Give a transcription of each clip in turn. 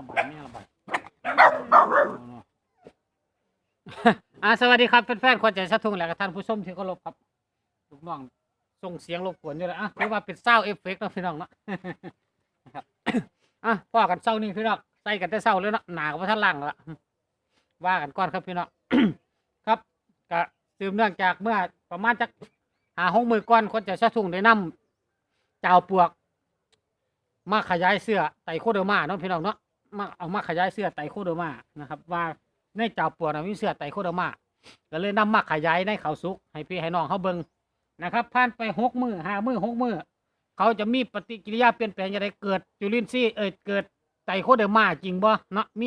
ละบาทแม่ละบาทอ่าสวัสดีครับแฟนๆคนใจสะทุ่งและก็ท่านผู้ชมที่เคารพครับลูกน้องส่งเสียงรบกวนอยู่แล้วอะถือว่าเป็นเศร้าเอฟเฟกต์นะพี่น้องเนาะครับอะพ่อกันเศร้านี่พี่น้องใส่กันแต่เศร้าเลยเนาะหนากับท่านล่างละว่ากันก่อนครับพี่น้องครับก็สืบเนื่องจากเมื่อประมาณจักหาห้องมือก่อนคนใจสะทุ่งได้นำเจ้าปวก มาขยายเสื้อไตรโคเดอร์มาเนาะพี่น้องเนาะ มาเอามาขยายเสื้อไตโคเดอร์มานะครับ ว่าในเจ้าปวกนะมีเสื้อไตโคเดอร์มาก็เลยนำมาขยายในเขาสุกให้พี่ให้น้องเขาเบิ่งนะครับผ่านไปหกมือห้ามือหกมือเขาจะมีปฏิกิริยาเปลี่ยนแปลงอย่างไรเกิดจุลินทรีย์เอยเกิดไตโคเดอร์มาจริงบ่เนาะมี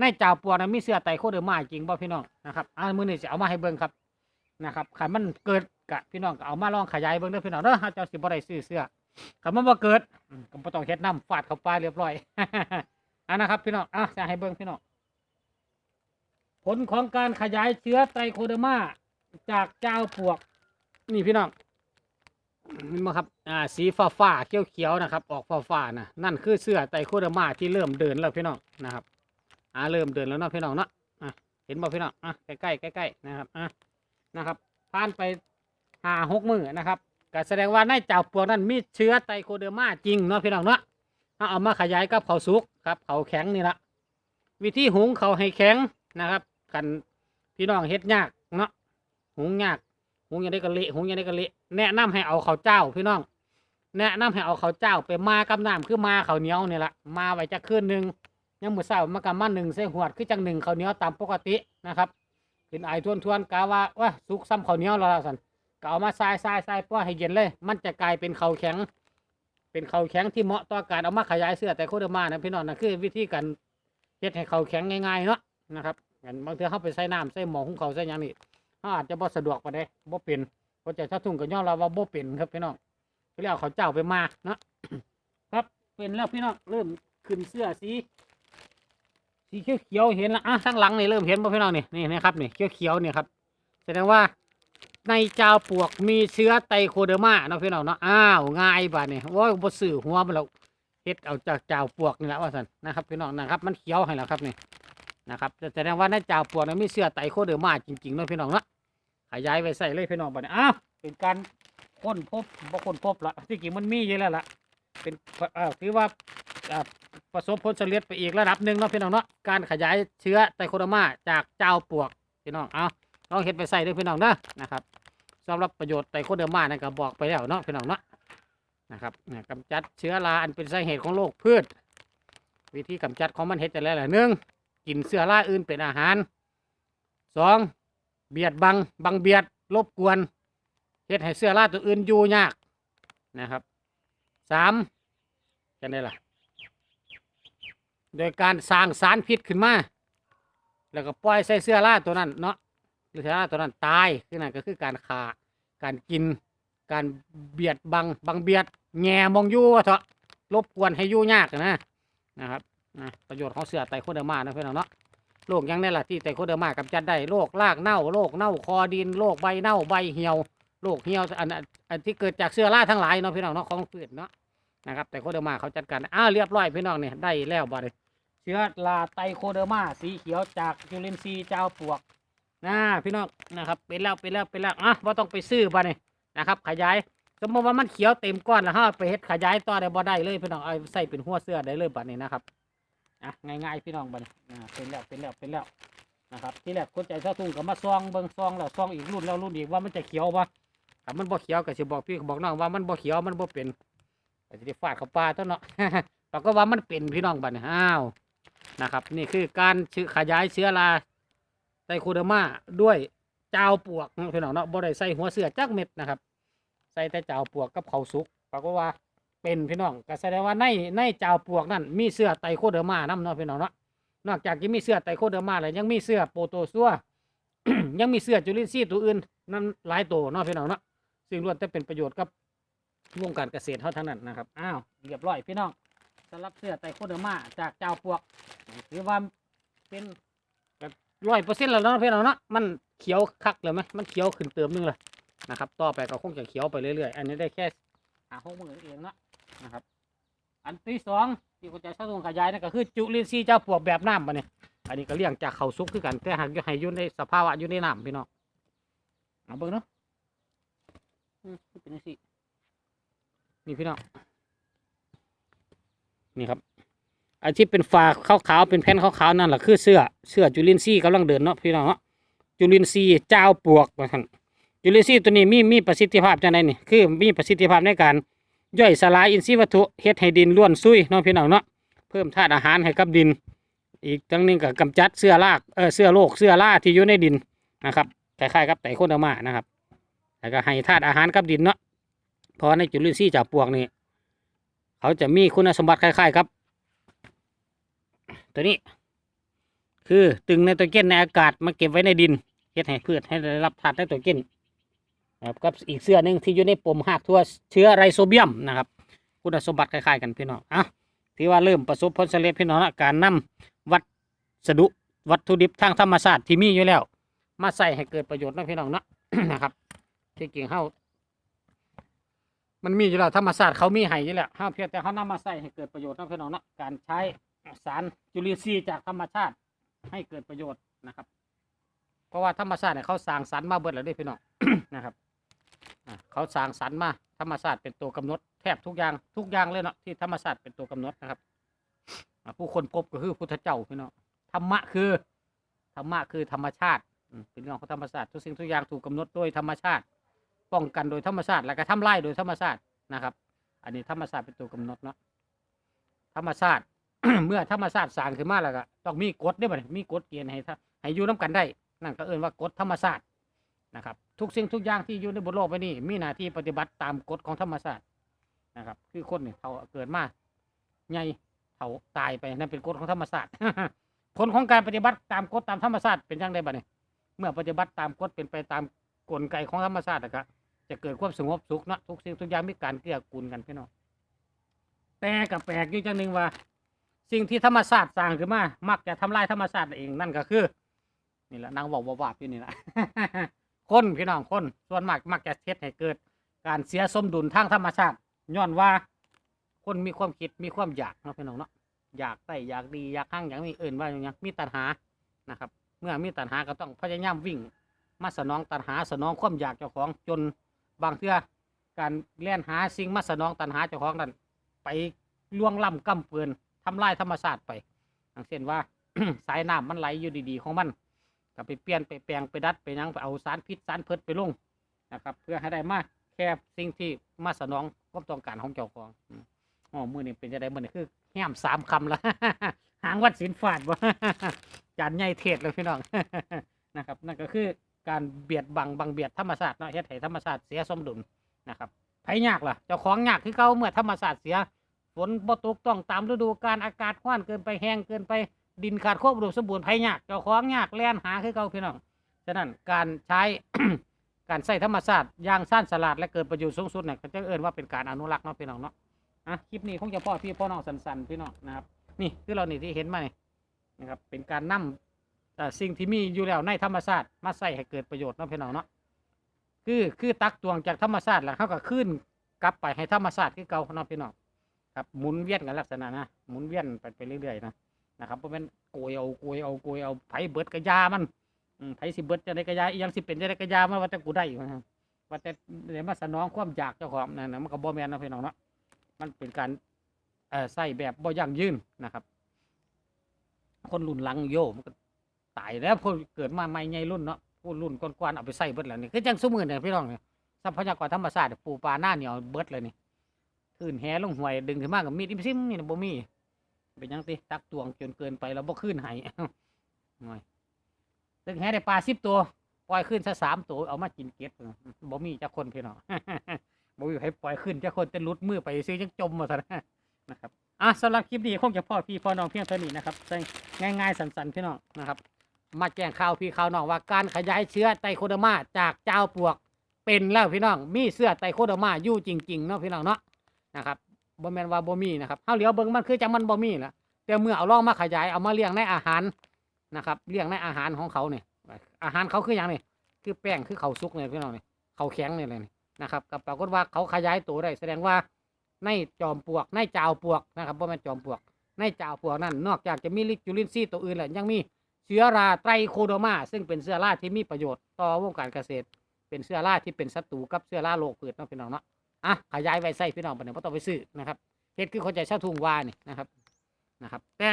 ในเจ้าปวกนะมีเสื้อไตโคเดอร์มาจริงบ่พี่น้องนะครับอ่ามือนี้จะเอามาให้เบิ่งครับนะครับขันมันเกิดกะพี่น้องก็เอามาลองขยายเบิ่งเด้อพี่น้องเด้อเฮาเจ้าสิบ่ได้ซื้อเสื้อคำว่าบ่เกิดอืมก็บ่ต้องเฮ็ดน้ำฟาดเข้าไปเรียบร้อย อันนะครับพี่น้องอะจะให้เบิ่งพี่น้องผลของการขยายเชื้อไตรโคเดอร์มาจากเจ้าปวก นี่พี่น้องนไหมาครับอ่าสีฟ้าฟ้าเขียวเขียวนะครับ ออกฟ้าฟ้านะนั่นคือเสื้อไตรโคเดอร์มาที่เริ่มเดินแล้วพี่น้องนะครับอ่าเริ่มเดินแล้วเนาะพี่น้องเนาะอะเห็นบ่พี่น้องอะใกล้ๆใกล้นะครับอะนะครับผ่านไปหาหกมือนะครับก็แสดงว่าในเจ้าปวกนั้นมีเชื้อไตโคเดอร์มาจริงเนาะพี่น้องเนาะ เอาเอามาขยายกับเขาสุกครับเขาแข็งนี่ละวิธีหุงเขาให้แข็งนะครับ กันพี่น้องเฮ็ดยากเนาะหุงยากหุงยังได้ก็เละหุงยังได้ก็เละแนะนำให้เอาเขาเจ้าพี่น้อง แนะนำให้เอาเขาเจ้าไปมากับน้ำคือมาเขาเหนียวนี่ละมาไว้จักคืนหนึ่งยังมือเศร้ามากำมาหนึ่งใส่หวดคือจังหนึ่งเขาเหนียวตามปกตินะครับขึ้นไอายทวนๆกาว่าว่าสุกซ้ำเขาเหนียวแล้วล่ะสันก็เอามาทรายทรายทรายป้อให้เย็นเลย มันจะกลายเป็นเขาแข็ง เป็นเขาแข็งที่เหมาะต่อการเอามาขยายเสื้อแต่โคเดอร์มานะพี่น้องนะคือวิธีการเฮ็ดให้เขาแข็งง่ายๆเนาะนะครับงั้นบางทีเขาไปใส่น้ำใส่หมอหุงเขาใส่ยังนี่เขาอาจจะบ่สะดวกปานใดบ่เป็นเพราะจะถ้าทุ่งก็ย่อเราว่าบ่เป็นครับพี่น้องก็เรียกเอาเขาเจ้าไปมาเนาะครับเป็นแล้วพี่น้องเริ่มขึ้นเสื้อสีสีเขียวเห็นแล้วอะข้างหลังนี่เริ่มเห็นป่พี่น้องนี่นี่นะครับนี่เขียวๆเนี่ยครับแสดงว่า ในเจ้าปวกมีเชื้อไตโคเดอร์มาเนาะพี่น้องเนาะอ้าวง่ายบาดนี่โอ้ยบ่สื่อหัวมันแล้วเฮ็ดเอาจากเจ้าปวกนี่แหละว่าซั่นนะครับพี่น้องนะครับ มันเขียวให้แล้วครับนี่นะครับแสดงว่าในเจ้าปวกนั้นมีเชื้อไตโคเดอร์มาจริงๆเนาะพี่น้องเนาะขยายไว้ใส่เลยพี่น้องบัดนี้อ้าวเป็นการค้นพบบ่ค้นพบละที่จริงมันมีอยู่แล้วล่ะเป็นเอ่อถือว่าประสบผลสำเร็จไปอีกระดับหนึ่งเนาะพี่น้องเนาะการขยายเชื้อไตโคเดอร์มาจากเจ้าปวกพี่น้องเอา ลองเฮ็ดไปใส่ด้อพี่น้องเด้อนะครับสำหรับประโยชน์ไตโคเดอร์มานั่นก็บอกไปแล้วเนาะพี่น้องเนาะนะครับเนี่ยกำจัดเชื้อราอันเป็นสาเหตุของโรคพืช วิธีกำจัดของมันเห็ดแต่ละแหละหนึ่งกินเชื้อราอื่นเป็นอาหารสองเบียดบังบังเบียดรบกวนเฮ็ดให้เชื้อราตัวอื่นอยู่ยากนะครับสามจะได้ล่ะโดยการสร้างสารพิษขึ้นมา แล้วก็ปล่อยใส่เสื้อราตัวนั้นเนาะ หรือถ้าตัวนั้นตายคือนั่นก็คือการฆ่าการกิน การเบียดบังบังเบียดแง่มองยู่ว่าเถอะรบกวนให้ยู่ยากนะนะครับนะประโยชน์ของเสือไตโคเดอร์มานะเพื่อนเนาะโรคยังได้ละที่ไตโคเดอร์มากำจัดได้โรครากเน่าโรคเน่าคอดินโรคใบเน่าใบเหี่ยวโรคเหี่ยวอันอันอันที่เกิดจากเชื้อราทั้งหลายเนาะพี่น้องเนาะของพืชเนาะนะครับไตโคเดอร์มาเขาจัดการอ้าวเรียบร้อยพี่น้องเนี่ยได้แล้วบ่เลยเชื้อราไตโคเดอร์มาสีเขียวจากจุลินทรีย์เจ้าปลวก นะพี่น้องนะครับเป็นแล้วเป็นแล้วเป็นแล้วอะว่าต้องไปซื้อบ่เนี่ยนะครับ ขยายสมมติว่ามันเขียวเต็มก้อนแล้วฮะไปเฮ็ดขยายต่อได้บ่ได้เลยพี่น้องเอาใส่เป็นหัวเสื้อได้เลยบัดนี้นะครับอะง่ายๆพี่น้องบัดนี้อ่าเป็นแล้วเป็นแล้วเป็นแล้วนะครับ ที่แรกคนใจเช่าทุ่งก็มาซองเบิ่งซองแล้วซองอีกรุ่นแล้วรุ่นอีกว่ามันจะเขียวบ่ถ้ามันบ่เขียวก็สิบอกพี่บอกน้องว่ามันบ่เขียวมันบ่เป็นก็สิได้ฟาดเข้าป่าตัวเนาะปรากฏว่ามันเป็นพี่น้องบัดนี้อ้าวนะครับ นี่คือการชื่อขยายเชื้อรา ไตโคเดอร์มาด้วยเจ้าปวกเพี่น้องเนาะบ่ได้ใส่หัวเสือจักเม็ดนะครับ ใส่แต่เจ้าปวกกับเขาสุกปรากฏว่าเป็นพี่น้องก็แสดงว่าในในเจ้าปวกนั่นมีเสื้อไตโคเดอร์มานํเนาะพี่น้องเนาะนอกจากจะมีเสื้อไตโคเดอร์มาแล้วยังมีเสื้อโปโตซัวยังมีเสื้อจุลินทรีย์ตัวอื่นนั่นหลายตัวเนาะพี่น้องเนาะซึ่งล้วนแต่เป็นประโยชน์กับวงการเกษตรเท่าทั้งนั้นนะครับอ้าวเรียบร้อยพี่น้องสำหรับเสื้อไตโคเดอร์มาจากเจ้าปวกถือว่าเป็น ร้อยเปอร์เซ็นต์แล้วเนาะพี่น้องเนาะมันเขียวคักเลยไหมมันเขียวขึ้นเติมนึงเลยนะครับ ต่อไปก็คงจะเขียวไปเรื่อยๆ อันนี้ได้แค่หาหกมือเองเนาะนะครับ อันที่สองที่คุณจะชาตุงขยายนั่นก็คือจุลินทรีย์เจ้าปวกแบบน้ำปะเนี่ยอันนี้ก็เลี้ยงจากเขาซุกคือกันแต่หากให้ยู่ในสภาวะยู่ในน้ำพี่น้องเอาเบิ่งเนาะอืมเป็นจังซี่นี่พี่น้องนี่ครับ อันที่เป็นฝาขาวๆเป็นแผ่นขาวๆนั่นแหละคือเสื้อเสื้อจุลินทรีย์กำลังเดินเนาะพี่น้องเนาะจุลินทรีย์เจ้าปลวกว่าซั่นจุลินทรีย์ตัวนี้มีมีประสิทธิภาพจังไดนี่คือมีประสิทธิภาพในการย่อยสลายอินทรีย์วัตถุเฮ็ดให้ดินล้วนซุยเนาะพี่น้องเนาะเพิ่มธาตุอาหารให้กับดิน อีกทั้งหนึงก็กำจัดเสื้อรากเออเสื้อโรคเสื้อราที่อยู่ในดินนะครับคล้ายๆกับไตโคเดอร์มานะครับแล้วก็ให้ธาตุอาหารกับดินเนาะเพราะในจุลินทรีย์จากปลวกนี่เขาจะมีคุณสมบัติคล้ายๆกับ ตัวนี้ คือตึงไนโตรเจนในอากาศมาเก็บไว้ในดินเฮ็ดให้พืชให้ได้รับธาตุไนโตรเจนนะครับกับอีกเสื้อหนึ่งที่อยู่ในปมหากทั่วเชื้อไรโซเบียมนะครับ คุณสมบัติคล้ายๆกันพี่น้องอะถือว่าเริ่มประสบผลสำเร็จพี่น้องละการนำวัสดุวัตถุดิบทางธรรมชาติที่มีอยู่แล้ว มาใส่ให้เกิดประโยชน์นะพี่น้องนะนะครับที่จริงเฮามันมีอยู่แล้วธรรมชาติเขามีให้อยู่แล้วเฮาเพียงแต่เขานำมาใส่ให้เกิดประโยชน์นะพี่น้องนะการใช้ สารจุลินทรีย์จากธรรมชาติให้เกิดประโยชน์นะครับ เพราะว่าธรรมชาติเนี่ยเขาสร้างสรรค์มาเบิดแล้วด้พี่น้อง นะครับเขาสร้างสรรค์มาธรรมชาติเป็นตัวกำหนดแทบทุกอย่างทุกอย่างเลยเนาะที่ธรรมชาติเป็นตัวกำหนดนะครับผู้คนพบก็คือพุทธเจ้าพี่น้องธรรมะคือธรรมะคือธรรมชาติเป็นเรื่องของธรรมชาติทุกสิ่งทุกอย่างถูกกำหนดโดยธรรมชาติ ป้องกันโดยธรรมชาติ แล้วก็ทำลายโดยธรรมชาตินะครับ อันนี้ธรรมชาติเป็นตัวกำหนดเนาะธรรมชาติ เมื่อธรรมชาติสร้างขึ้นมาแล้วก็ต้องมีกฎด้บ่เนี่ยมีกฎเกณฑ์ให้ถ้าให้อยู่น้กันได้ นั่นก็เอ่นว่ากฎธรรมชาตินะครับ ทุกสิ่งทุกอย่างที่อยู่ในบนโลกใบนี้มีหน้าที่ปฏิบัติตามกฎของธรรมชาตินะครับ คือคนเนี่ยเขาเกิดมาใหญ่เขาตายไปนั่นเป็นกฎของธรรมชาติผลของการปฏิบัติตามกฎตามธรรมชาติเป็นยังไงบ้างเนี่ยเมื่อปฏิบัติตามกฎเป็นไปตามกลไกของธรรมชาตินะครับจะเกิดความสงบสุขเนาะทุกสิ่งทุกอย่างมีการเกื้อกูลกันพี่น้องแต่กับแปลกอยู่จังหนึ่งว่า สิ่งที่ธรรมชาติสร้างขึ้นมา มักจะทำลายธรรมชาติเองนั่นก็คือ นี่แหละนางบอกว่าว่าอยู่นี่แหละคนพี่น้องคนส่วนมากมักจะเทศให้เกิด การเสียสมดุลทางธรรมชาติย้อนว่า คนมีความคิดมีความอยากเนาะพี่น้องเนาะอยากได้อยากดีอยากหั่งอย่างนี้เอื่นว่าอย่างนี้มีตัณหานะครับ เมื่อมีตัณหาก็ต้องพยายามวิ่ง มาสนองตัณหาสนองความอยากเจ้าของจนบางเทื่อการแล่นหาสิ่งมาสนองตัณหาเจ้าของนั้นไปล่วงล้ำกำเปืน ทำลายธรรมชาติไปอย่างเช่นว่าสายน้ำมันไหลอยู่ดีๆของมันก็ไปเปลี่ยนไปแปลงไปดัดไปยังไปเอาสารพิษสารเพิษไปลงนะครับ เพื่อให้ได้มากแค่สิ่งที่มาสนองความต้องการของเจ้าของอ๋อมือนี่เป็นจะได้มือนี่คือแง้มสามคำละหางวัดศิลฟาดบ่จานใหญ่เทศเลยพี่น้องนะครับ นั่นก็คือการเบียดบังบังเบียดธรรมชาติเนาะเฮ็ดให้ธรรมชาติเสียสมดุลนะครับไผยากล่ะเจ้าของยากคือเขาเมื่อธรรมชาติเสีย ฝนบ่ตกต้องตามฤดูกาลอากาศร้อนเกินไปแห้งเกินไปดินขาดควบอุดมสมบูรณ์ภัยยากเจ้าของยากแล่นหาคือเก่าพี่น้องฉะนั้นการใช้การใส่ธรรมชาสติอย่างสั้นสลัดและเกิดประโยชน์สูงสุดเนี่ยก็จะเอิ้นว่าเป็นการอนุรักษ์เนาะพี่น้องเนาะอะคลิปนี้คงจะพ่อพี่พ่อน้องสันๆพี่น้องนะครับ นี่คือเรานี่ที่เห็นมานี่นะครับเป็นการนำเอ่สิ่งที่มีอยู่แล้วในธรรมชาสติมาใส่ให้เกิดประโยชน์เนาะพี่น้องเนาะคือคือตักตวงจากธรรมชาสติแล้วเขาก็ขึ้นกลับไปให้ธรรมชาสติคือเก่าเนาะพี่น้อง ครับหมุนเวียนกันลักษณะนะหมุนเวียนไปไปเรื่อยๆนะนะครับเพราะเป็นโกยเอาโกยเอาโกยเอาไผเบิดกระยามันไผสิเบิดจะได้กระยาอยังสิเป็นจะได้กระยามันว่าแต่กูได้อยู่นะว่าแต่เดี๋ยวมาสนองความอยากเจ้าของนั่นะมันก็บ่แมนนะพี่น้องเนาะมันเป็นการใส่แบบบ่ยั่งยืนนะครับ คนรุ่นหลังโยมันก็ตายแล้วพอเกิดมาใหม่ใหญ่รุ่นเนาะผู้รุ่นก่อนๆเอาไปใส่เบิดแล้วนี่คือจังซุมื้อเนี่ยพี่น้องเนี่ยทรัพยากรธรรมชาติปูปลาหน้าเหนียวเบิดเลยนี่ ขึ้นแหลงห่วยดึงขึ้นมากกับมีดอิมซิมนี่นะบ่มีเป็นยังติตักตวงจนเกินไปแล้วบ่ขึ้นให้หน่อยตึงแห่ได้ปลาสิบตัวปล่อยขึ้นซะสามตัวเอามากินเก็ดเออบ่มีจักคนพี่น้องบ่มีให้ปล่อยขึ้นจักคนแต่ลุดมือไปซื้อจังจมมาซะนะครับอะสำหรับคลิปนี้คงจะพ่อพี่พ่อน้องเพียงเท่านี้นะครับง่ายๆสั้นๆพี่น้องนะครับ มาแจ้งข่าวพี่ข่าวน้องว่าการขยายเชื้อไตโคเดอร์มาจากเจ้าปลวกเป็นแล้วพี่น้องมีเสื้อไตโคเดอร์มาอยู่จริงๆเนาะพี่น้องเนาะ นะครับบ่แมนว่าบ่มีนะครับเฮาเหลียวเบิ่งมันคือจังมันบ่มีล่ะแต่เมื่อเอาล่องมาขยายเอามาเลี้ยงในอาหารนะครับเลี้ยงในอาหารของเขาเนี่ยอาหารเขาคืออย่างนี่คือแป้งคือเขาวซุกเนี่ยพี่น้องเนี่ยเขาวแข็งเนี่ยเลยนี่นะครับกับปรากฏว่าเขาขยายตัวได้แสดงว่าในจอมปลวกในจาวปลวกนะครับบ่แม่นจอมปลวกในจาวปลวกนั้น นอกจากจะมีลิจุลินทรีย์ตัวอื่นแล้วยังมีเชื้อราไตรโคโดมา ซึ่งเป็นเชื้อราที่มีประโยชน์ต่อวงการเกษตร เป็นเชื้อราที่เป็นศัตรูกับเชื้อราโรคพืชเนาะพี่น้องเนาะ อะขยายไว้ใส่พี่น้องไปเนี่ยบ่ต้องไปซื้อนะครับเฮ็ดคือเข้าใจชาวทุ่งวานี่นะครับนะครับ แต่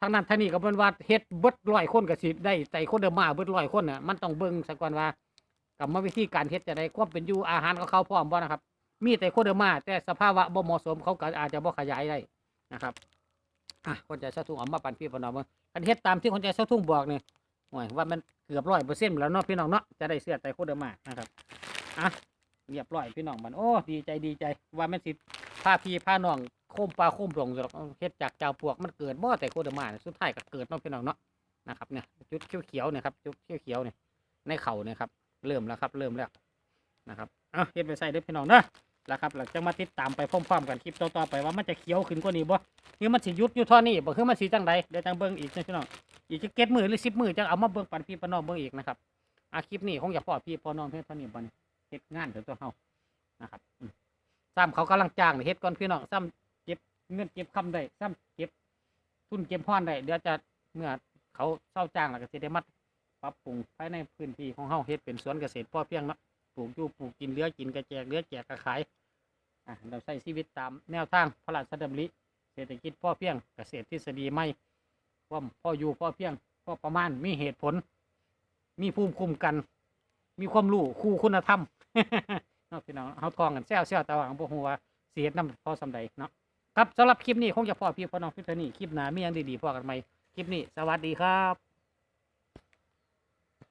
ทางนั้นทางนี้ก็เป็นว่าเฮ็ดเบิดร้อยคนก็สิได้ไตรโคโดมาเบิดร้อยคนน่ะมันต้องเบิ่งซะก่อนว่ากรรมาวิธีการเฮ็ดจะได้ความเป็นอยู่อาหารของเขาพร้อมบ่นะครับ มีแต่โคเดอร์มา แต่สภาวะบ่เหมาะสมเขาก็อาจจะบ่ขยายได้นะครับอะคนใจช่าทุ่งเอามาปั่นพี่ปนน้องเบิ่งคันเฮ็ดตามที่คนใจช่าทุ่งบอกนี่โอ้ยว่ามันเกือบร้อยเปอร์เซ็นต์แล้วเนาะพี่น้องเนาะจะได้เสื้อไตรโคเดอร์มานะครับอะ เรียบร้อยพี่น้องมันโอ้ดีใจดีใจว่าแม่นสิพาพี่พาน้องโคมปลาโคมหลงอยู่หรอกเฮ็ดจากเจ้าปวกมันเกิดบ่แต่โคเดอร์มาสุดท้ายก็เกิดเนาะพี่น้องเนาะนะครับเนี่ยจุดเขียวๆเนี่ยครับจุดเขียวๆเนี่ยในเข่าเนี่ยครับเริ่มแล้วครับ เริ่มแล้วนะครับอะเฮ็ดไปใส่เด้อพี่น้องเนาะแล้วครับหลังจากมาติดตามไปพร้อมๆกันคลิปต่อๆไปว่ามันจะเขียวขึ้นกว่านี้บ่หรือมันสิยุดอยู่ท่านี้บ่คือมันสิจังใดเดี๋ยวจังเบิ่งอีกนะพี่น้องอีกจะเก็ดมือหรือสิบมือจังเอามาเบิ่งปันพี่ปนน้องเบิ่งอีกนะครับอาคลิปนี้คงอย่าพอพี่พอน้องเพียงเท่านี้บ่นี่ เฮ็ดงานเถอะตัวเฮานะครับอืมซ้ำเขากำลังจ้างเฮ็ดก่อนพี่น้องซ้ำเก็บเงินเก็บคำได้ซ้ำเก็บทุนเก็บพรได้เดี๋ยวจะเมื่อเขาเศร้าจ้างแล้วก็สิได้มาปรับปรุงภายในพื้นที่ของเฮาเฮ็ดเป็นสวนเกษตรพ่อเพียงเนาะปลูกอยู่ปลูกกินเลือกินกระแจกเลือแจกกระขายอะเราใช้ชีวิตตามแนวทางพระราชดำริเศรษฐกิจพ่อเพียงเกษตรทฤษฎีใหม่ว่าพ่ออยู่พ่อเพียงพ่อประมาณมีเหตุผล มีภูมิคุ้มกัน มีความรู้คู่คุณธรรม เนาะพี่น้องเขาทองกันแซวแซวๆแต่ว่าบ่ฮู้ว่าเสียน้ำพอสำใดเนาะครับสำหรับคลิปนี้คงจะพอพี่พอน้องพี่เท่านี้คลิปหน้ามีอย่างดีๆพอกันใหม่คลิปนี้สวัสดีครับ